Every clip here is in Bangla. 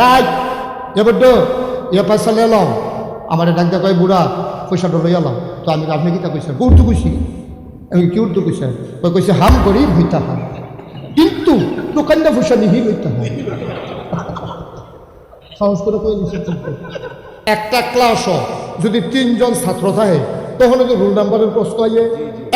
গাই এ বড্ড, এ পয়সা লেলাম আমার ডাক্তার কয়, বুড়া, পয়সাটা লই এলাম তো আমি আপনি কিতা কইছেন? উর্দু কইছি। আমি কি উর্দু কইছেন? কই কইছে, হাম করি ভইতা হাম। কিন্তু দোকানটা পয়সা নিহি লইতে হয় সাহস করে কই একটা ক্লাসও যদি তিনজন ছাত্র থাকে তখন তো রুল নাম্বারের প্রশ্ন আইয়ে।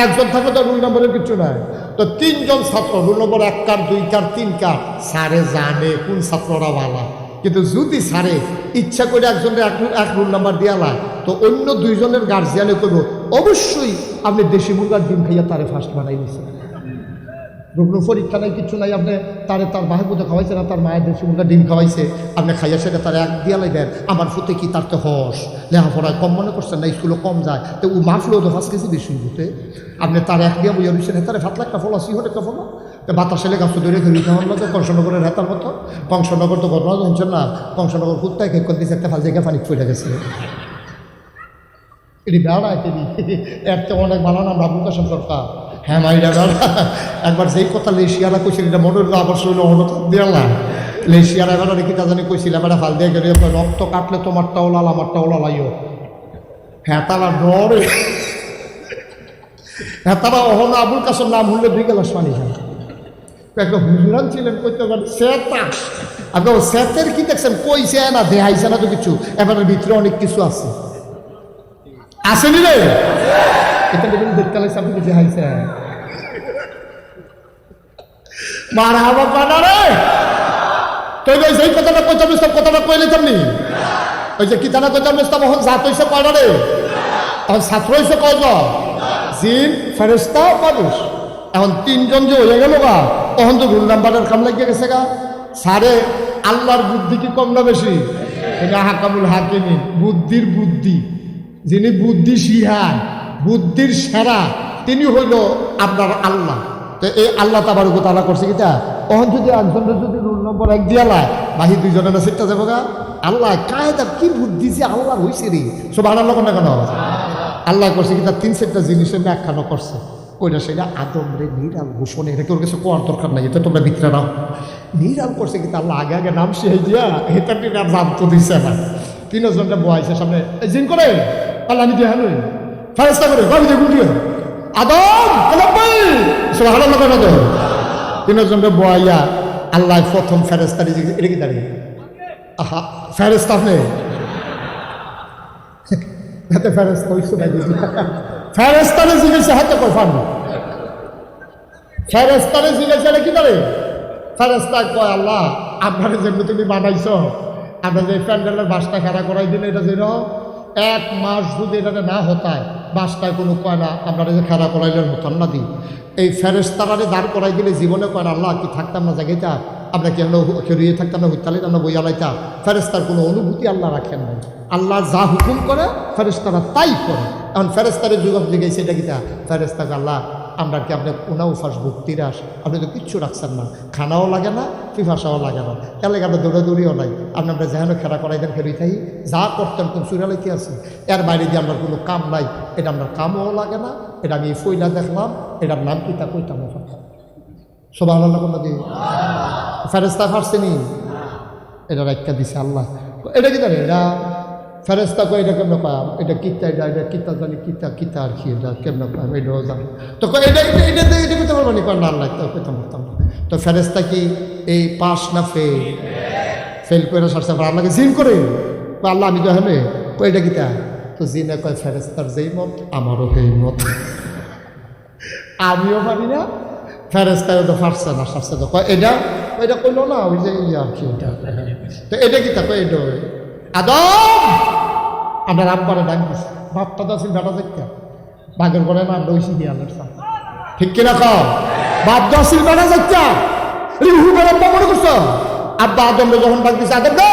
একজন থাকলে তো রুল নাম্বারের কিছু নাই। তো তিনজন ছাত্র, রুল নম্বর এক কার, দুই কার, তিন কার স্যারে জানে কোন ছাত্ররা ভালা। কিন্তু যদি স্যারে ইচ্ছা করে একজনের এক এক রুল নাম্বার দিয়ালা তো অন্য দুইজনের গার্জিয়ানে করব অবশ্যই আপনি দেশি মুরগার ডিম খাইয়া তারে ফার্স্ট বানাই দিয়েছেন রুগ্ন পরীক্ষা নাই কিছু নাই, আপনি তারে তার বাহের মধ্যে খাওয়াইছে না, তার মায়ের দেশি মুরগা ডিম খাওয়াইছে, আপনি খাইয়া সেটা তার এক দিয়া দেন, আমার ফুতে কি তার তো হস? লেখাপড়ায় কম মনে করছেন না স্কুলে কম যায়। তো ও মাফলেও তো পাঁচ কেজি বেশি হতে আপনি তার এক দিয়া বুঝে রয়েছেন তারে ফাতলা একটা ফল সিহর একটা ফল তো বাতাসে লেখা ধরে খেলি কেমন মতো কংসনগরের হেতার মতো। কংসনগর তো ঘটনা জানছেন না? কংসনগর কুত্তায় কেক করে দিয়েছে একটা ফাল জায়গায় পানি পড়ে গেছে। এটি বেড়া তিনি এর তো অনেক ভালো নাম রাবুল কাসম সরকার হ্যাঁ মাইরা বেড়া। একবার যেই কথা লেশিয়ারা কইছিল, এটা মনে হলো আবার শুনলো হঠাৎ দিয়ালা লেশিয়ারা এবার কি তা জানি কইছিল এবার ফাল দিয়ে গেলে রক্ত কাটলে তোমারটাও লাল আমারটাও লালাইও হ্যাঁ তারা ডরে। হ্যাঁ তারা অহন আবুল কাসম নাম হলে গেলাস পানি খায় একটা হুজুরান ছিলেন কইতে পারেন সেতা আপনি ও সেতের কি দেখছেন? কইছে না দেহাইছে না তো কিছু। এবারের ভিতরে অনেক কিছু আছে। আসেনি রে? এখানে দেখুন, দেখতে লাগছে আপনি কিছু হাইছে মারা হবা পানা রে! তুই ওই সেই কথাটা কইতাম ইসলাম কথাটা কইলে তেমনি ওই যে কিতানা কইতাম ইসলাম এখন জাত হইছে কয়টা রে? এখন ছাত্র হইছে কয়জন? জিন ফেরেস্তা মানুষ। এখন তিনজন যে হয়ে গেল গা, তখন তো রুল নাম্বারের কাম লাগিয়ে গেছে গা। সারে আল্লাহর বুদ্ধি কি কম না বেশি? হাকামুল হাকিমি বুদ্ধির বুদ্ধি। যিনি বুদ্ধি সিহান বুদ্ধির সেরা, তিনি হইল আপনার আল্লাহ। তো এই আল্লাহ তাবার তালা করছে কিটা তখন যদি একজনের যদি রুল নম্বর এক দিয়ালা বাহি দুইজনের না সেটা যাব গা। আল্লাহ, কায়দা, কি বুদ্ধি যে আল্লাহ হয়েছে রে? সব আল্লাহ কেন কেন? আল্লাহ করছে কি তার তিন চারটা জিনিসের ব্যাখ্যানো করছে। ওইটা সেটা আদম রে নিরাল ঘোষণে, এটা কেউ কাছে কোয়ার দরকার নাই? এটা তোমরা ভিতরে নাও। নিরাল করছে কিন্তু আল্লাহ আগে আগে নাম সে দিয়া এটা টিনার নাম তো দিছে না। তিনজনটা বয়াইছে সামনে জিন করে আল্লাহ আমি দিয়ে হানুই। ফারেস্তা করে বাবু দিয়ে গুটিয়ে আদম হালো লাগা না তো? তিনজনটা বয়াইয়া আল্লাহ প্রথম ফেরেস্তারি এটা কি দাঁড়িয়ে আহা ফেরেস্তা আপনি? ফেরেস্তা ওই সময় ফেরেস্তারে জিজ্ঞেসে, হাতে কফান ফেরেস্তারে জিজ্ঞেসে কি করে? ফেরেস্তা কয়, আল্লাহ, আপনার যেমনি তুমি বানাইছ আপনার যে প্যান্ডেলের বাসটা খাড়া করাই দিলে এটা যেন এক মাস যদি এটা না হতায়, বাসটায় কোনো কয় না, আপনারা যে খাড়া করাইলেন হতাম না দি এই ফেরেস্তারারে দাঁড় করাই দিলে জীবনে কয় না, আল্লাহ, কি থাকতাম না জায়গাটা আমরা কি আমরা খেরিয়ে থাকতাম না হইতালে আমরা বইয়া লাইতাম? ফেরেস্তার কোনো অনুভূতি আল্লাহ রাখেন নাই। আল্লাহ যা হুকুম করে ফেরেস্তারা তাই করে। এখন ফেরেস্তারের যুগ জিজ্ঞাসা সেটা কিটা ফেরেস্তাকে আল্লাহ, আমরা কি আপনার কোনা উফাস ভক্তিরাস আপনি তো কিচ্ছু রাখছেন না। খানাও লাগে না, ফিফাসাও লাগে না। কেন লাগে আপনার দৌড়াদৌড়িও নাই। আপনি আমরা যেন খেলা করাই দেন খেলি থাই যা করতেন কোন সুরালে কি আছে? এর বাইরে দিয়ে আমার কোনো কাম নাই। এটা আপনার কামও লাগে না, এটা আমি ফইলা দেখলাম, এটার নাম কি তা কইতাম সবাই আল্লাহ কোনো দিই ফেরেস্তা ফারসেনি এটা রাখা দিছে আল্লাহ। এটা কি জানে এটা ফেরেস্তা কয়, এটা কেমন পাম? এটা কিতা, এটা এটা কিতা জানি, কিতা কিতা আর কি, এটা কেমন পাম? এটাও জানি। তো এটা এটা এটা এটা করতে পারব না? কয়, না আল্লাহ তো কইতাম পারতাম তো ফেরেস্তা কি এই পাস না ফেল? ফেল করে সারছে আল্লাহকে জিন করে আল্লাহ, আমি তো কয়, এটা কিতা? তো জিনে কয় ফেরেস্তার যেই মত, আমারও সেই মত। আমিও পারি না ফেরেস্তায় তো ফারছে না সারছে তো। কয়, এটা এটা কইলো না, ওই যে ইয়ে আর কি এটা তো এটা কি তা কয়, এটা আদম আপনার আব্বারে ডাক দিছে। বাপটা তো আছে বেটা দেখতে। বাঘের করে না দইছি দিয়ে আলোর ঠিক কিনা কও? বাপ তো আসিল বেটা দেখতে। রিহু বেড়া মনে করছ? আব্বা আদম যখন ডাক দিছে, আদম রে!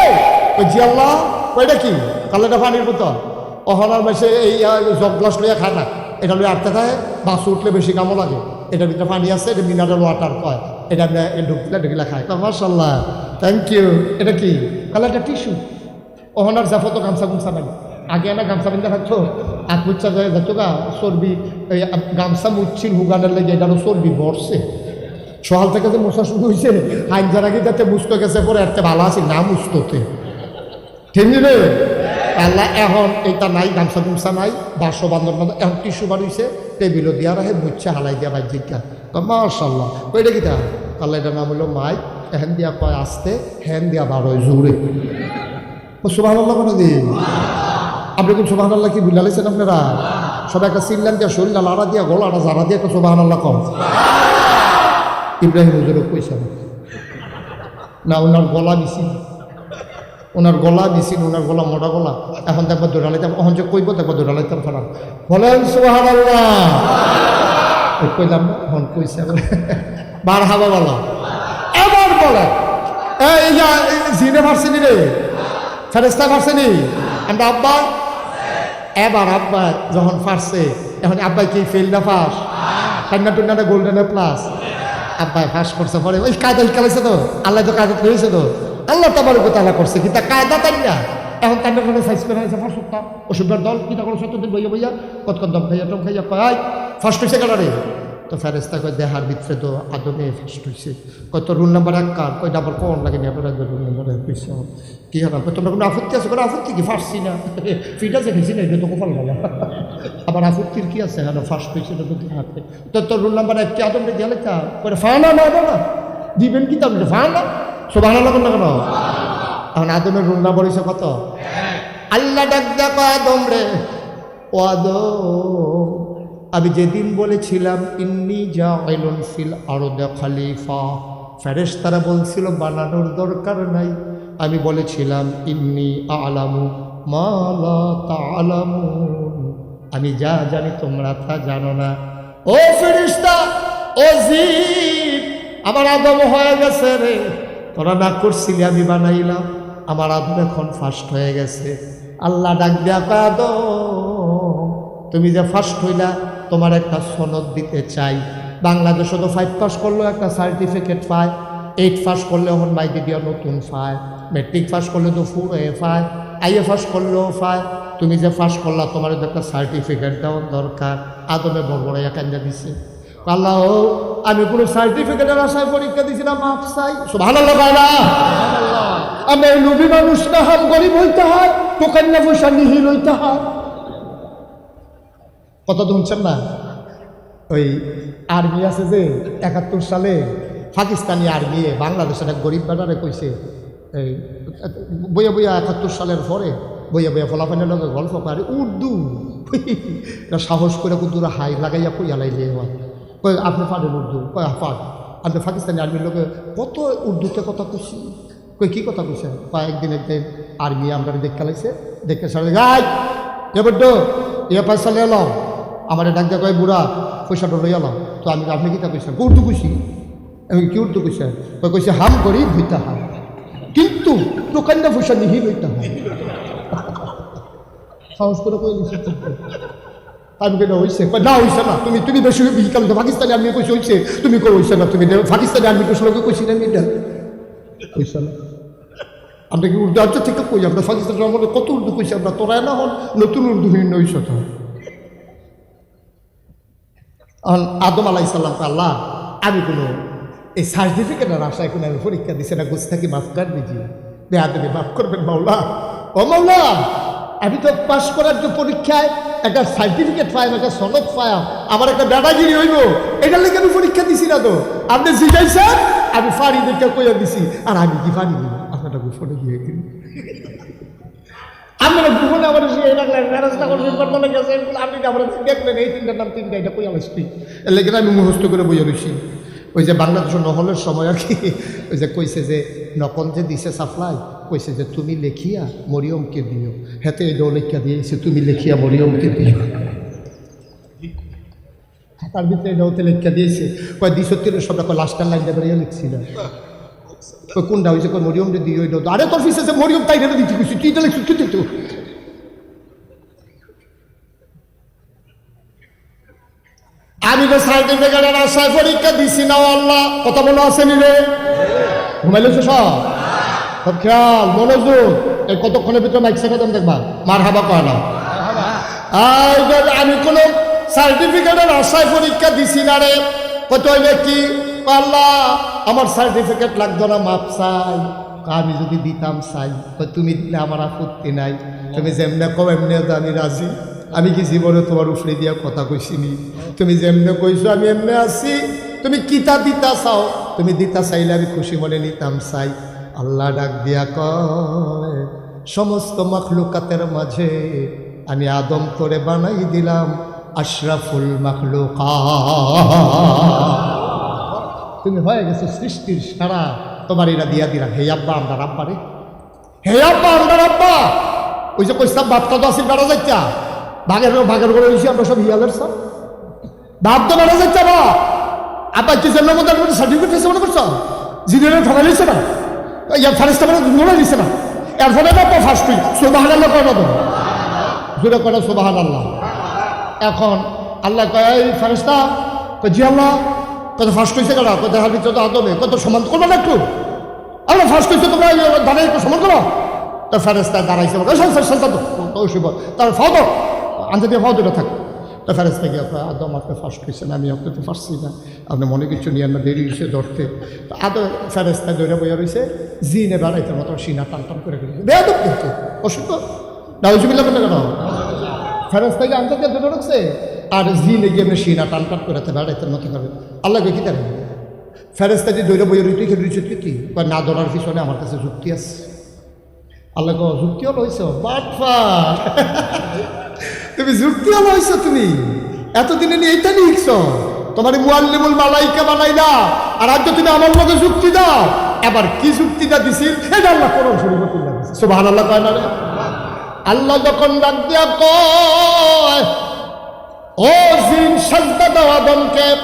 ওই জি আল্লাহ ওইটা কি? কালেটা পানির বোতল। অহনার মেসে এই জগ গ্লাস লইয়া খায় না। এটা লইয়া আটতে থাকে, বাস উঠলে বেশি কামও লাগে। এটার ভিতরে পানি আছে, এটা মিনারেল ওয়াটার কয়। এটা আপনি ঢুকলে ঢুকলে খায় মার্শাল্লাহ থ্যাংক ইউ এটা কি? কালে এটা টিস্যু অহনার জাফো তো গামছা গুমছা নাই। আগে না গামছা বিন্দা থাকতো আত মুচ্ছা যায় যেত গা চর্বি এই গামছা মুচ্ছিল হুগানের লেগে এটারও চর্বি বড়ছে সকাল থেকে যে মশা শুরু হয়েছে আইন যারা কি যাতে মুস্ত গেছে পরে একটা ভালো আছি না মুস্ততে ঠিক আল্লাহ এখন এটা নাই গামছা গুমছা নাই বাসো বান্ধব না এখন টিস্যু বাড়িছে টেবিলও দিয়া রাখে মুচ্ছে হালাই দিয়া বাজ্যিকা মার্শাল্লাহ কইটা কিটা আল্লাহ এটা নাম হলো মাই এহেন দিয়া কয় আসতে হেন দিয়া বারোয় জোরে সুবাহ আল্লাহ কোনো দিন আপনি কোন সুবাহ আল্লাহ কি বুঝালেছেন আপনারা? সবাই একটা সিল্লান দিয়া শরীর লাড়া দিয়া গলাটা জারা দিয়া একটা সুবাহ আল্লাহ কম। ইব্রাহিম হুজুরও পয়সা না ওনার গলা মিছিল। ওনার গলা মিছিল ওনার গলা মোটা গলা। এখন দেখব দৌড়ালাইতাম এখন যে কইব দেখব দৌড়ালাইতাম ফেরা বলেন সুবাহান আল্লাহ কইলাম, এখন কইছে বার হাবা বলা। এবার বলে, এই যা জিনে ভার্সিনি রে? ফেরেস্তা ভার্সিনি আমরা, আব্বা এবার আব্বা যখন ফাঁসছে এখন আব্বাই কি ফেল না ফাঁস? কান্না টুন্নাটা গোল্ডেন প্লাস আব্বাই ফাঁস করছে পরে ওই কায়দা খেলাইছে তো আল্লাহ তো কায়দা খেয়েছে তো। আল্লাহ তো আমার তালা করছে কিন্তু কায়দা তাই না। এখন তার কোনো সাইজ করে আছে ফার্স্টটা অসুবিধার দল কিনা কোনো সত্য বইয়া বইয়া কতক্ষণ দম খাইয়া টম খাইয়া কয় ফার্স্ট হয়েছে কালারে তো ফেরেস্তা কয়, দেহার ভিতরে তো আদমে ফার্স্ট হয়েছে কত রুল নাম্বার এক কার? কয়, ডাবল কোন লাগে নি? আপনার রুল নাম্বার এক হয়েছে কি হবে তোমরা কোনো আপত্তি আছে? কোনো আপত্তি কি? ফার্সি না। ফিট আছে খেয়েছি না এটা তো কপাল ভালো। আবার আপত্তির কি আছে? হ্যাঁ ফার্স্ট হয়েছে তো তো হাতে তো তোর রুল নাম্বার একটি আদমে দিয়ে লেখা করে ফানা না না। দিবেন কি তার ফানা সোভান আল্লাহ না কেন? এখন আদমের রুল নাম্বার হয়েছে কত? আল্লাহ ডাক দেখো আদম রে। ও আদম। আমি যেদিন বলেছিলাম, ইন্নি যা আইলন ফিল আরও খালিফা। ফেরেস তারা বলছিল, বানানোর দরকার নাই। আমি বলেছিলাম, ইন্নি আলামু মালা তালামুন। আমি যা জানি তোমরা তা জানো না। ও ফেরিস্তা ও জিব, আমার আদম হয়ে গেছে রে। তোরা না করছিলি আমি বানাইলাম, আমার আদম এখন ফার্স্ট হয়ে গেছে। আল্লাহ ডাক দেয়া, আদম, তুমি যে ফার্স্ট হইলা তোমার একটা সনদ দিতে চাই। বাংলাদেশে তো ফাইভ পাস করলেও একটা সার্টিফিকেট পায়। এইট পাস করলে এখন মাইকে দিয়া নতুন পায়। মেট্রিক পাস করলে তো ফুল এ পায়। আইএ পাস করলেও পায়। তুমি যে পাস করলা তোমার একটা সার্টিফিকেট দেওয়ার দরকার। আদমে বড় বড় একাঞ্জা দিছে। আল্লাহ আমি কোনো সার্টিফিকেটের আশায় পরীক্ষা দিছি না মাপ চাই ভালো লাগায় না আমি মানুষ না হাম গরিব হইতে হয় টোকান না পয়সা নিহিল হইতে হয়। কত শুনছেন না? ওই আর্মি আছে যে, একাত্তর সালে পাকিস্তানি আর্মি বাংলাদেশের এক গরিব বেটারে কইছে। এই, বইয়া বইয়া একাত্তর সালের পরে, বইয়া বইয়া ফলাফানের লগে গল্প পারে উর্দু। সাহস করে কুদুরা হাই লাগাইয়া কইয়া লাইলে হয় আপনি পারেন উর্দু? কয় পার আপনি পাকিস্তানি আর্মির লোকে কত উর্দুতে কথা কইছি কই, কি কথা কইছেন? কয়েকদিন একদিন আর্মি আমরা দেখতে লাইছে দেখতে সারা গাই এবার এ পয়সা এলাম। আমার ডাক দিয়ে কয়, বুড়া, পয়সাটা লই এলাম তো আমি আপনি কি তা কইছেন? উর্দু কইছি। আমি কি উর্দু কইছেন কই কইছে, হাম করি ধুইতে হাম। কিন্তু দোকানটা পয়সা নিহি লইতে হয় সাহস করে কই আমি কেন কই না, হইছে না। তুমি তুমি বেশি বিকাল তো পাকিস্তানি আর্মি কইছে, হইছে। তুমি কই হইছে না। তুমি পাকিস্তানি আর্মি কইছে, লোকে কইছি না আমি এটা। না। আমরা কি উর্দু আর্য থেকে কই? আমরা পাকিস্তান কত উর্দু কইছি? আমরা তোরা না হন, নতুন উর্দু হইন তো আদম আলাই সাল্লাম আল্লাহ, আমি কোনো এই সার্টিফিকেটের আশায় কোনো আমি পরীক্ষা দিছে না গুস্তাকি মাফ কর দিজিয়ে বে আদমে, মাফ করবেন মাওলা। ও মাওলা, আমি তো পাশ করার যে পরীক্ষায় একটা সার্টিফিকেট পাই একটা সনদ পাই আমার একটা দাদাগিরি হইব, এটার লেগে আমি পরীক্ষা দিছি না তো। আপনি জিজ্ঞাসা, আমি ফাড়ি দেখে কইয়া দিছি, আর আমি কি ফাড়ি দিব? আপনারটা গোপনে গিয়ে আপনারা আপনি এই তিনটার নাম তিনটা, এটা কই লেগে আমি মুখস্থ করে বইয়া রয়েছি ওই যে বাংলাদেশের নহলের সময় আর কি ওই যে কইছে যে, নকল যে দিছে সাপ্লাই, কইছে যে তুমি লেখিয়া মরিয়মকে দিও। হেতে এটাও লেখিয়া দিয়েছে, তুমি লেখিয়া মরিয়মকে দিও। তার ভিতরে এটাওতে লেখিয়া দিয়েছে। কয় দিশ তিনের সব কয় লাস্টার লাইন দেবে লিখছি কোনটা হয়েছে কয় মরিয়মটা দিও এটা আরে তোর ফিসে মরিয়ম তাই রেখে দিচ্ছি কিছু তুই এটা লিখছিস তুই তো আমি তো পরীক্ষা দিছি না আল্লাহ কথা মনে আসেনি রে? ঘুমাইলেছো সব? সব খেয়াল মনোযোগ। এই কতক্ষণের ভিতরে মাইক দেন দেখবা? মার হাবা কয় না? আই গো, আমি কোনো সার্টিফিকেটের আশায় পরীক্ষা দিছি না রে। কত কি? আল্লাহ আমার সার্টিফিকেট লাগতো না, মাপ চাই। আমি যদি দিতাম, চাই। তুমি দিলে আমার আপত্তি নাই। তুমি যেমনে কো এমনি তো আমি রাজি। আমি কি জীবনে তোমার উফরে দিয়া কথা কইছিনি? তুমি যেমনে কইছো, আমি এমনি আছি। তুমি কিতা দিতা চাও? তুমি দিতা চাইলে আমি খুশি মনে নিতাম, চাই। আল্লাহ ডাক দিয়া কয়, সমস্ত মখলুকাতের মাঝে আমি আদম করে বানাই দিলাম, আশরাফুল মখলুকা তুমি হয়ে গেছো সৃষ্টির সারা। তোমার এরা দিয়া দিলাম হে আব্বা আমদার আব্বা রে। হে আব্বা আমদার আব্বা ওই যে কইসাম বাপটা তো আসিল বেড়া যাইতা। ভাগের ভাগের করে রয়েছি আমরা সব হিয়ালের সব। বাপ তো বেড়া যাইতা বা আব্বা কি জন্য মধ্যে সার্টিফিকেট মনে করছ? জিনিয়ারে ঠকাই লিখছে না? ইয়ার ফারেস্টা মানে ধরে দিচ্ছে না? এর ফলে না তো ফার্স্ট তুই সোবাহান আল্লাহ কয় না তো? জুড়ে করে সোবাহান আল্লাহ এখন আল্লাহ কয়, এই ফারেস্তা কয়, জি আল্লাহ কত ফার্স্ট হয়েছে কেন কত দেখার ভিতরে আদমে কত সমান করবে না একটু আল্লাহ ফার্স্ট হয়েছে তোমরা দাঁড়াই একটু সমান করো তো ফেরেস্তা দাঁড়াইছে ওই তার ফাও তো আনতে দিয়ে ফাও দুটো থাক তো ফেরেস্তা গিয়ে আপনার আদম আপনি ফার্স্ট হয়েছেন আমি আপনি তো পারছি না আপনি মনে কিছু নিয়ে না দেরি হয়েছে ধরতে তো আদম ফেরেস্তা দৌড়ে বইয়া রয়েছে জিনে বেড়াইতে মতো সিনা টান টান করে গেছে বেয়াদব কিন্তু অসুস্থ নাউজুবিল্লাহ কেন কেন ফেরস্তাকে আনতে দিয়ে ধরে রাখছে আর জিনে গিয়ে এমনি সিনা টান টান করে বেড়াইতে মতো করবে আল্লাহকে কি দেবে ফেরস্তা যে দৈরে বইয়ের কি বা না, ধরার পিছনে আমার কাছে যুক্তি আছে। আল্লাহ যুক্তিও লইছ বাটফা তুমি যুক্তিও লইছ তুমি। এতদিনে নিয়ে এইটা লিখছ। তোমার মুয়াল্লিমুল মালাইকা বানাইলা। আর আজ তুমি আমার লগে যুক্তি দাও। এবার কি যুক্তিটা দিছিল এটা আল্লাহ দিছে কয় না আল্লাহ যখন ডাক দিয়া কয় ও জিন, সাজদা দাও আদমকে।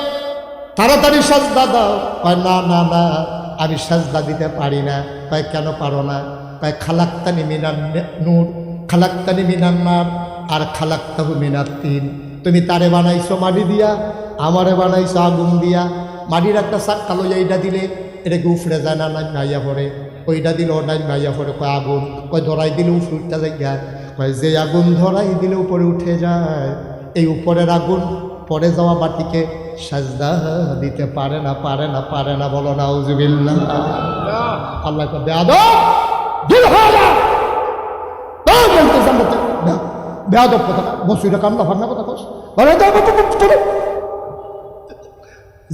তাড়াতাড়ি সাজদা দাও। কয়, না না না, আমি সাজদা দিতে পারি না। কয়, কেন পারো না? কয়, খালাক্তানি মিনান নে- নূর, খালাক্তানি মিনান নার, আর খালাক্তাহু মিনার তিন। তুমি তারে বানাইছো মাটি দিয়া, আমারে বানাইছো আগুন দিয়া। মাটির একটা চাক্কা লইয়া এইটা দিলে এটাকে উফরে যায় না, নাই নাইয়া পড়ে? ওইটা দিলে ওটাই নাইয়া পরে কয়, আগুন। কয়, ধরাই দিলে উফরে উঠতে যায় কয়, যে আগুন ধরাই দিলে উপরে উঠে যায় এই উপরের আগুন পরে যাওয়া মাটিকে সাজদা দিতে পারে না পারে না পারে না বলো না আল্লাহ বেয়াদব কথা।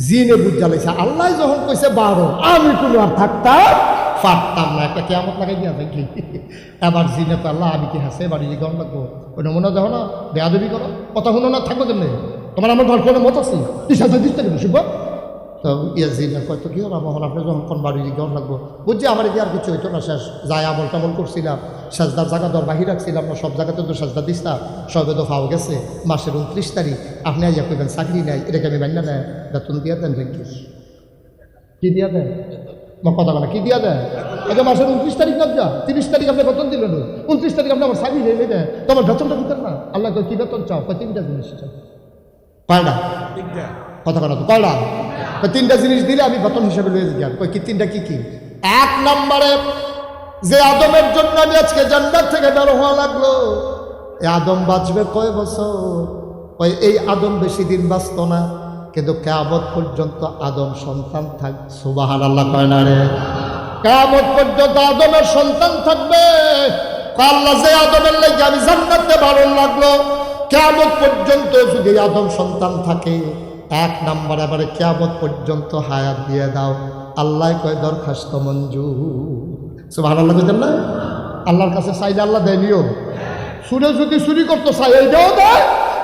জিনে বুঝ জ্বালাইছে। আল্লাহ যখন কইছে বারো, আমি কোনো আর থাকতাম পারতাম না। একটা কেমন লাগাই দিয়া থাকি। এবার জিনে তো আল্লাহ, আমি কি হাসে বাড়ি গরম লাগবো? ওই নমুনা দেখো না, বেয়াদবি করো। কথা শুনো না থাকব কেমনি? তোমার আমার ঘর কোনো মত আছে? তুই সাথে দিতে কেন শুভ? তো জিনে কি হলো, আমার যখন কোন বাড়ি গরম লাগবো? বুঝছি, আমার কি আর কিছু হইতো না, শেষ যাই আমল টামল করছিলাম। সাজদার জায়গা দর বাহির রাখছিলাম, না সব জায়গাতে তো সাজদা দিস্তাম সবে তো ফাও গেছে, মাসের উনত্রিশ তারিখ। আপনি আইয়া কইবেন, চাকরি নাই, এটাকে আমি মান্য নেয় বেতন দিয়া দেন কি দিয়া দেন? কথা বলা কি দিয়া দেন আচ্ছা মাসের উনত্রিশ তারিখ না যা তিরিশ তারিখ আপনি বেতন দিলেন উনত্রিশ তারিখ আপনি আমার চাকরি নেই দেয়। তো আমার বেতনটা দিতেন না? আল্লাহ কি বেতন চাও? কয় তিনটা জিনিস চাও কয়টা কথা কথা তো কয়টা তিনটা জিনিস দিলে আমি বেতন হিসাবে লয়ে যাই। কয় কি তিনটা কি কি? এক নম্বরে যে আদমের জন্য আমি আজকে জান্নাত থেকে বের হওয়া লাগল এই আদম বাঁচবে কয় বছর? ওই এই আদম বেশি দিন বাঁচত না। কিন্তু কেয়ামত পর্যন্ত আদম সন্তান থাক সুবাহান আল্লাহ কয় না রে? কেয়ামত পর্যন্ত আদমের সন্তান থাকবে। আল্লাহ, যে আদমের লাগে আমি জান্নাতে ভালো লাগল। কেয়ামত পর্যন্ত যদি আদম সন্তান থাকে, এক নাম্বার এবারে কেয়ামত পর্যন্ত হায়াত দিয়ে দাও। আল্লাহ কয়, দরখাস্ত মঞ্জু সুবাহান আল্লাহ কইতেন না? আল্লাহর কাছে চাইলে আল্লাহ দেয়নিও। সুরে যদি চুরি করতো এইটাও দেয়।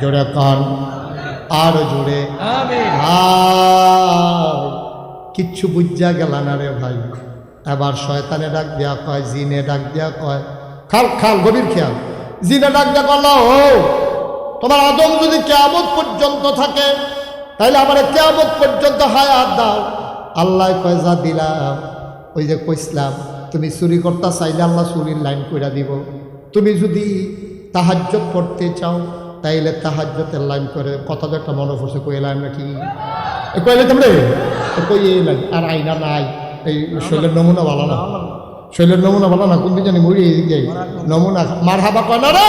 জোরে কন আর জোরে কিচ্ছু বুঝা গেল না রে ভাই। এবার শয়তানে ডাক দেয়া কয় জিনে ডাক দেয়া কয় খাল খাল গভীর খেয়াল। জিনে ডাক দেয়া করল ও তোমার আদম যদি কেয়ামত পর্যন্ত থাকে তাহলে আমার কেয়ামত পর্যন্ত হায়াত দাও। আল্লাহ কয় যা দিলাম ওই যে কইসলাম তুমি চুরি করতে চাইলে আল্লাহ চুরির লাইন কইরা দিব। তুমি যদি তাহাজ্জত করতে চাও তাইলে তাহাজ্জতের লাইন করে, কথা তো একটা মনে পড়ছে কইলাম নাকি? এ কইলে তোমরে এ কই এই লাইন? আর আইনা নাই। এই শৈলের নমুনা ভালো না? শৈলের নমুনা ভালো না? কোন দিন জানি মরি এই নমুনা মার হাবা কয় না রে?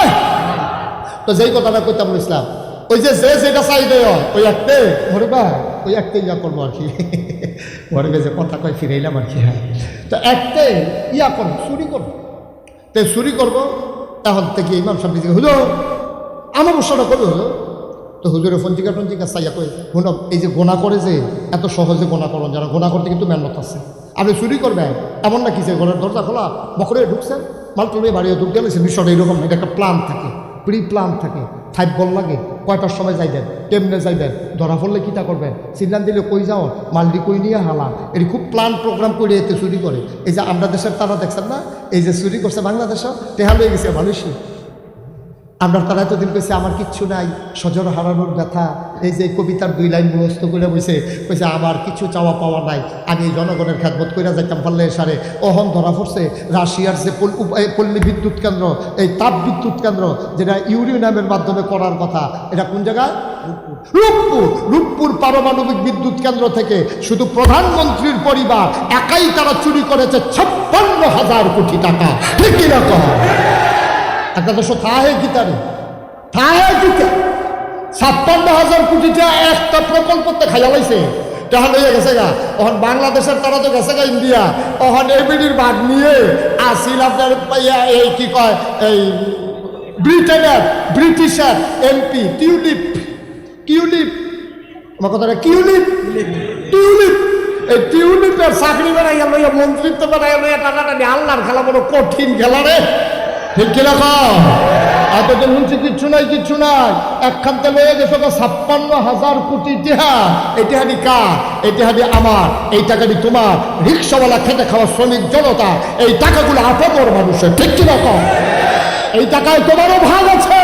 তো যেই কথাটা কইতাম ইসলাম, ওই যে যে যেটা চাই দেয় ওই একতে মরে বা ওই একতে ইয়া করব আর কি। মরে যে কথা কয়, ফিরাইলাম আর কি। হ্যাঁ তো একতে ইয়া করব চুরি করব তো চুরি করব তখন থেকে ইমাম সাহেব হুজুর আমার বসাটা করবে হুজুর তো হুজুরের ফঞ্জিকা টঞ্জিকা চাইয়া কই? শুন এই যে গোনা করে যে এত সহজে গোনা করুন যারা গোনা করতে কিন্তু মেহনত আছে। আপনি চুরি করবেন, এমন না কি যে ঘরের দরজা খোলা, বকরে ঢুকছেন মাল তুলে বাড়িয়ে ঢুক গেলে বিষয়টা এরকম এটা একটা প্ল্যান থাকে প্রি প্ল্যান থাকে। ফাইভ বল লাগে, কয়টার সময় যাইবেন কেমনে যাইবেন ধরা পড়লে কিতা করবেন? সিদ্ধান্ত দিলে কই যাও মালডি কই নিয়ে হালা? এটি খুব প্ল্যান প্রোগ্রাম করে এতে চুরি করে। এই যে আমরা দেশের তারা দেখছেন না, এই যে চুরি করছে বাংলাদেশও টেহা লয়ে গেছে মালয়েশিয়া। আমরা তারা এতদিন কইছে, আমার কিচ্ছু নাই, সজর হারানোর ব্যথা। এই যে কবিতার দুই লাইন মুখস্থ করে বসে কইছে, আমার কিছু চাওয়া পাওয়া নাই, আমি জনগণের খ্যাতবোধ করে যাইতাম পারলে সারে অহন ধরা পড়ছে রাশিয়ার যে পল্লী বিদ্যুৎ কেন্দ্র, এই তাপ বিদ্যুৎ কেন্দ্র, যেটা ইউরিনামের মাধ্যমে করার কথা। এটা কোন জায়গায় রূপপুর। রূপপুর! পারমাণবিক বিদ্যুৎ কেন্দ্র থেকে শুধু প্রধানমন্ত্রীর পরিবার, একাই তারা চুরি করেছে ছাপ্পান্ন হাজার কোটি টাকা। ঠিক একটা দেশ থাহে গীতারে থাহে গীতা ছাপ্পান্ন হাজার কোটি টাকা একটা প্রকল্পতে খাইয়া লাইছে। তখন হয়ে গেছে গা তখন বাংলাদেশের তারা তো গেছে গা ইন্ডিয়া। তখন এবিডির ভাগ নিয়ে আসিল আপনার এই কি কয়, এই ব্রিটেনের ব্রিটিশের এমপি, টিউলিপ টিউলিপ, আমার কথাটা কিউলিপ টিউলিপ এই টিউলিপের চাকরি বেড়াইয়া লইয়া মন্ত্রিত্ব বেড়াইয়া লইয়া টানাটানি আল্লাহর খেলা বড় কঠিন খেলা রে। ঠিক কিনা কম এতদিন শুনছি কিচ্ছু নাই কিচ্ছু নাই। একখানতে লয়ে গেছে তো ছাপ্পান্ন হাজার কোটি টিহা। এটিহাদি কার? এটিহাদি আমার। এই টাকাটি তোমার রিক্সাওয়ালা খেতে খাওয়া শ্রমিক জনতা, এই টাকাগুলো আপনার মানুষের। ঠিক কি কম এই টাকায় তোমারও ভাগ আছে।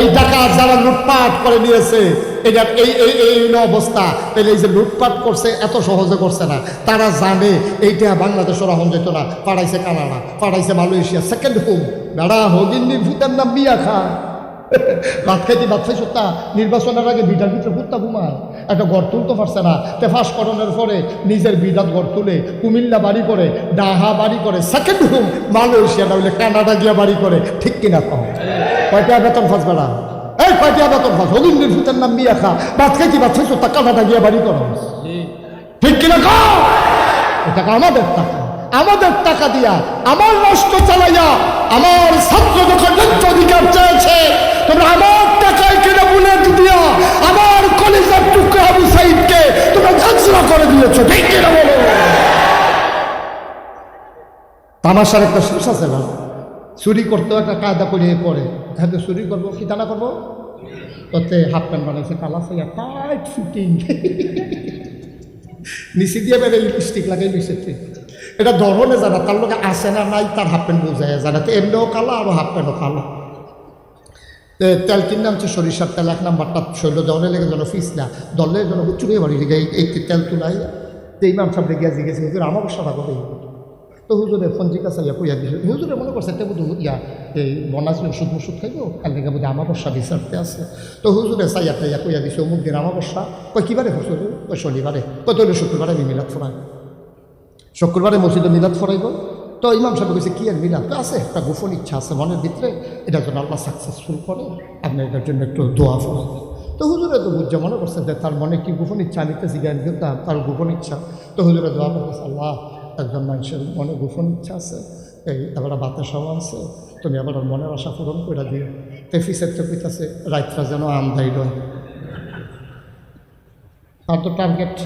এই টাকা যারা লুটপাট করে নিয়েছে, এটা এই এই এই অবস্থা। তাহলে এই যে লুটপাট করছে, এত সহজে করছে না। তারা জানে এইটা বাংলাদেশের রহম যেত না। পাড়াইছে কানাডা, পাড়াইছে মালয়েশিয়া। সেকেন্ড হোম বেড়া হগিন্দির ভূতের নাম বিয়া খা ভাত খাইতে ভাত খাইছো তা, নির্বাচনের আগে বিটার ভিতরে কুত্তা ঘুমায়। একটা ঘর তুলতে পারছে না। তে ফাঁস করানোর পরে নিজের বিরাট ঘর তুলে কুমিল্লা বাড়ি করে, ডাহা বাড়ি করে সেকেন্ড হোম মালয়েশিয়া না হইলে কানাডা গিয়া বাড়ি করে। ঠিক কিনা কম কয়টা বেতন ফাঁস বেড়া এই কয়টা বেতন ফাঁস? হলিন্দির ভূতের নাম বিয়া খা। ভাত খাইতে ভাত খাইছো তা কানাডা গিয়া বাড়ি করো। ঠিক কিনা কম এটা আমাদের টাকা। আমাদের টাকা দিয়া আমার রাষ্ট্র চালাইয়া আমার ছাত্র যখন অধিকার চেয়েছে তোমরা আমার টাকায় কিনে বুলেট দিয়া আমার কলেজের টুকরা আবু সাইদকে তোমরা ঝাঁঝরা করে দিয়েছ। ঠিক কিনা বলো তামাশার একটা শেষ আছে না? চুরি করতেও একটা কায়দা করিয়ে পড়ে হ্যাঁ চুরি করব কি, দানা করব? তোতে হাফ প্যান্ট বানাইছে কালা সাইয়া টাইট ফিটিং নিচে দিয়ে বেড়ে লিপস্টিক লাগাই নিচে এটা ধরনে জানা তার লোকে আসে না নাই, তার হাফ প্যান্ট বোঝায় জানা। তো এমনিও কালো আরও হাফ প্যান্টও কালো। তে তেল কিনে আনছে সরিষার তেল, এক নাম্বারটা শৈল দলে লেগে যেন ফিসলা দলে যেন চুড়িয়ে বাড়ি লেগে এই- তেল তুলাই, তো ইমাম সাহেব লেগে জিজ্ঞেস হুজুর আমার সারা করে তো হুজুরে ফোন জিজ্ঞাসা ইয়া কইয়া দিছে, হুজুরে মনে করছে এটা বুধ ইয়া এই বনাসি ওষুধ মুষুধ খাইব? কাল থেকে বুধ আমাবস্যা বিচারতে আছে। তো হুজুরে চাইয়া টাইয়া কইয়া দিছে, অমুক দিন আমাবস্যা। কই কিবারে হুজুর? কই শনিবারে। কই তৈলে শুক্রবারে আমি মিলাদ ফোড়াই শুক্রবারে মসজিদে মিলাদ ফরাইব? তো ইমাম সাহেব কইছে কি আর মিলাদ? আছে, একটা গোপন ইচ্ছা আছে মনের ভিতরে। এটা জন্য আল্লাহ সাকসেসফুল করে, আপনি এটার জন্য একটু দোয়া ফরাই তো হুজুরে তো বুঝছে, মনে করছে যে তার মনে কি গোপন ইচ্ছা, আমি তো জিজ্ঞাসা করতাম তার গোপন ইচ্ছা। তো হুজুরে দোয়া করতেছে, আল্লাহ, একজন মানুষের মনে গোপন ইচ্ছা আছে, এই এবার বাতাসাও আছে, তুমি আবার মনের আশা পূরণ করে দিও। তো ফিসের কইতাছে রাইতরা যেন আমদাই রয়। তার তো টার্গেট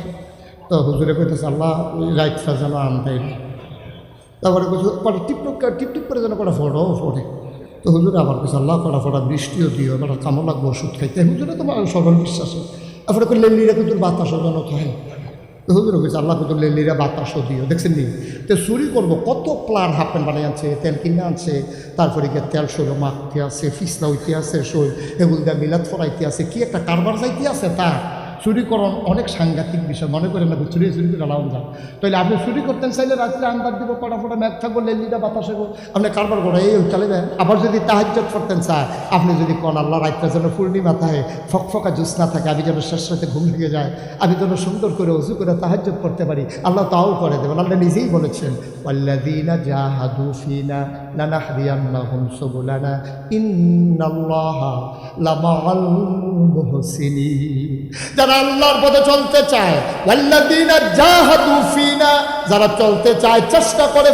তো হুজুরে কইতেছে, আল্লাহ রাইতরা যেন আমদাই রয়। তারপরে কিছু পরে টিপটপ টিপ টিপ করে যেন কটা ফোড়ো, ফোড়ে। তো হুজুরে আবার কিছু আল্লাহ কটা ফোড়া বৃষ্টিও দিও এবার কামো লাগবো, ওষুধ খাইতে। হুজুরে সরল বিশ্বাসে তারপরে করে লেলিরা কিন্তু বাতাসও যেন খায়। তো হুজুরে কইছে, আল্লাহ কিন্তু লেলিরা বাতাসও দিও। দেখছেন নি? তো চুরি করব, কত প্লান হাফ প্যান্ট বানিয়ে আনছে, তেল কিনে আনছে, তারপরে গিয়ে তেল শৈল মাখতে আছে, ফিসলা হইতে আছে, শৈল, এগুলো দিয়ে মিলাদ ফরাইতে আছে, কি একটা কারবার যাইতে আছে তার? চুরি করন অনেক সাংঘাতিক বিষয়। মনে না যে চুরি চুরি করে লাউন যান। তাহলে আপনি চুরি করতেন চাইলে রাত্রে আন্দার দিব পড়া ফোটা ম্যাপ থাকব লেলিটা বাতাসে গো আপনি কারবার করে এই চলে যান। আবার যদি তাহাজ্জত করতেন চায় আপনি যদি কোন আল্লাহ রাত্রে যেন পূর্ণিমা থাকে, ফকফকা জুস না থাকে, আমি যেন শেষ রাতে ঘুম ভেঙে যায়, আমি যেন সুন্দর করে উজু করে তাহাজ্জত করতে পারি, আল্লাহ তাও করে দেবেন। আল্লাহ নিজেই বলেছেন, ওয়াল্লাযীনা জাহাদু ফিনা লানাহদিয়ান্নাহুম সুবুলানা, ইন্নাল্লাহা লামাআল মুহসিনিন। যারা আল্লাহর পথে চলতে চায় যারা চলতে চায়, চেষ্টা করে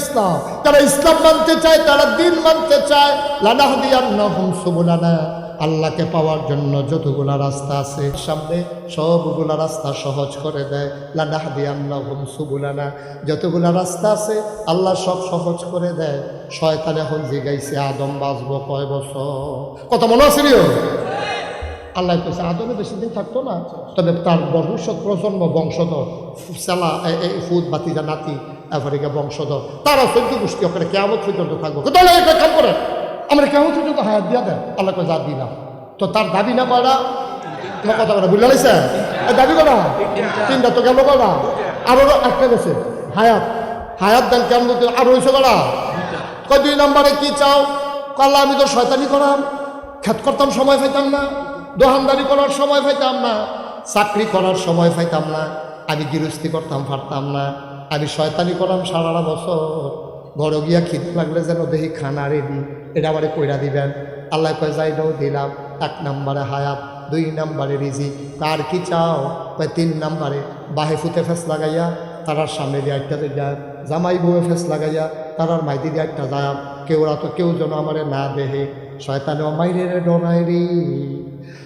ইসলাম। যারা ইসলাম মানতে চায়, তারা দিন মানতে চায়। আল্লাহকে পাওয়ার জন্য যতগুলা রাস্তা আছে, সামনে সবগুলা রাস্তা সহজ করে দেয়। লানাহদিয়ান্নাহুম সুবুলানা। যতগুলা রাস্তা আছে, আল্লাহ সব সহজ করে দেয়। শয়তান এখন জিগাইছে আদম, বাঁচবো কয় বছর? কত মনে আছে? আল্লাহ কইছে, আদমে বেশি দিন থাকতো না, তবে তার ভবিষ্যৎ প্রজন্ম বংশধর সেলা ফুদ বাতিজা নাতি, আফ্রিকা বংশধর তারা চোদ্দ গোষ্ঠী ওখানে কেমন পর্যন্ত থাকব। তাহলে করেন, আমরা কেমন পর্যন্ত হায়াত দিয়া দেন। আল্লাহ যা দিলাম। তো তার দাবি না কয়টা? আমার কথা কথা বুঝলে লাইছে? দাবি করা তিনটা তো গেল কয়টা? আরও একটা গেছে। হায়াত হায়াত দেন কেমন আরও হয়েছে করা কয়, দুই নম্বরে কি চাও? কল্লা আমি তো শয়তানি করাম। খেত করতাম সময় পাইতাম না। দোহানদারি করার সময় পাইতাম না, চাকরি করার সময় পাইতাম না, আমি গৃহস্থী করতাম পারতাম না, আমি শয়তানি করলাম সারাটা বছর। ঘরে গিয়া খিদে লাগলে যেন দেখি খানা রেডি এটা আমারে কইরা দিবেন। আল্লাহ কয় যাইটাও দিলাম। এক নম্বরে হায়াত, দুই নম্বরে রিজি কার কি চাও? কয়, তিন নম্বরে। বাহে ফুতে ফেস লাগাইয়া তারার সামনে দিয়ে একটা যায় জামাই বউয়ে ফেস লাগাইয়া তারার মাইতি দিয়ে একটা যায় কেউরা তো কেউ যেন আমারে না দেহে। শয়তানে মাইরে রে ডরাই রে।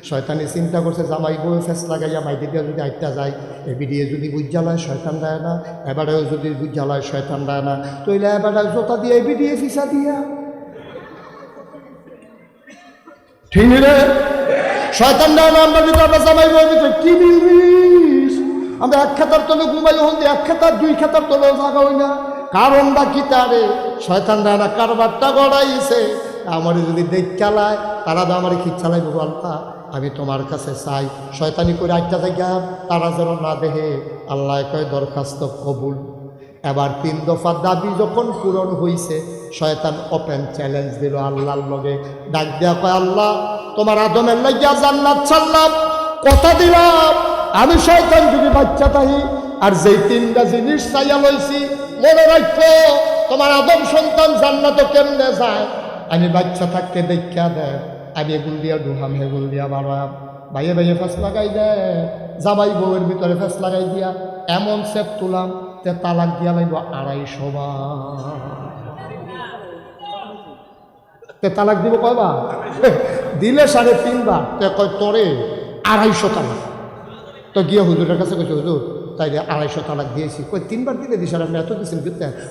শয়তানি চিন্তা করছে, জামাই বউয়ে ফেস লাগাইয়া মাইদি দিয়ে যদি একটা যায় এবিডিয়ে যদি বুঝালায় শয়তান দেয় না, এবারেও যদি বুঝালায় শয়তান দেয় না। তইলে এবারে জোতা দিয়ে এবিডিয়ে ফিসা দিয়া। ঠিক রে? শয়তান দেয় না, আমরা যদি আমরা জামাই ভিতরে কি মিলবিস আমরা এক খাতার তলে ঘুমাই হন এক খাতার, দুই খাতার তলে জাগা হই না। কারণটা কি তারে? শয়তান দেয় না, কারবারটা গড়াইছে। আমার যদি দেখ চালায় তারা তো আমার খিট চালাইব আল্লাহ আমি তোমার কাছে চাই। শয়তানি করে একটা জায়গা তারা যেন না দেহে আল্লাহ কয়, দরখাস্ত কবুল। এবার তিন দফা দাবি যখন পূরণ হইছে, শয়তান ওপেন চ্যালেঞ্জ দিল আল্লাহর লগে। ডাক দেয়া কয়, আল্লাহ, তোমার আদমের লাগিয়া জান্নাত ছাড়লাম, কথা দিলাম। আমি শয়তান যদি বাচ্চা তাহি আর যেই তিনটা জিনিস চাইয়া লইছি, মনে রাখো, তোমার আদম সন্তান জান্নাত কেমনে যায়? আমি বাচ্চা থাকতে দেখা দেয়। আমি এগুল দিয়া ডুহাম হেগুল দিয়া বাড়াম ভাইয়ে ভাইয়ে ফেস লাগাই দেয় জামাই বউয়ের ভিতরে ফেস লাগাই দিয়া। এমন সেপ তুলাম তে তালাক দিয়া লাগবো আড়াইশো বার। তে তালাক দিব কয়বার? দিলে সাড়ে তিনবার। তে কয়, তোরে আড়াইশো তালাক। তো গিয়ে হুজুরের কাছে কইছে, হুজুর তাই আড়াইশো তালাক দিয়েছি। কই তিনবার দিলে দিস আপনি এত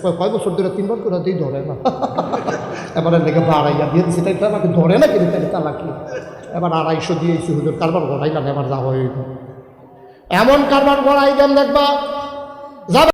কয় কয় বছর ধরে তিনবার করে দিই, ধরে না। এবার লেগে বাড়াইয়া দিয়ে দিচ্ছি তাই আমাকে ধরে না কিন্তু তাহলে তালাকি। এবার আড়াইশো দিয়েছি হুজুর কারবার গড়াইলাম, এবার যাওয়া হইল। এমন কারবার গড়াই দেন দেখবা, যাবে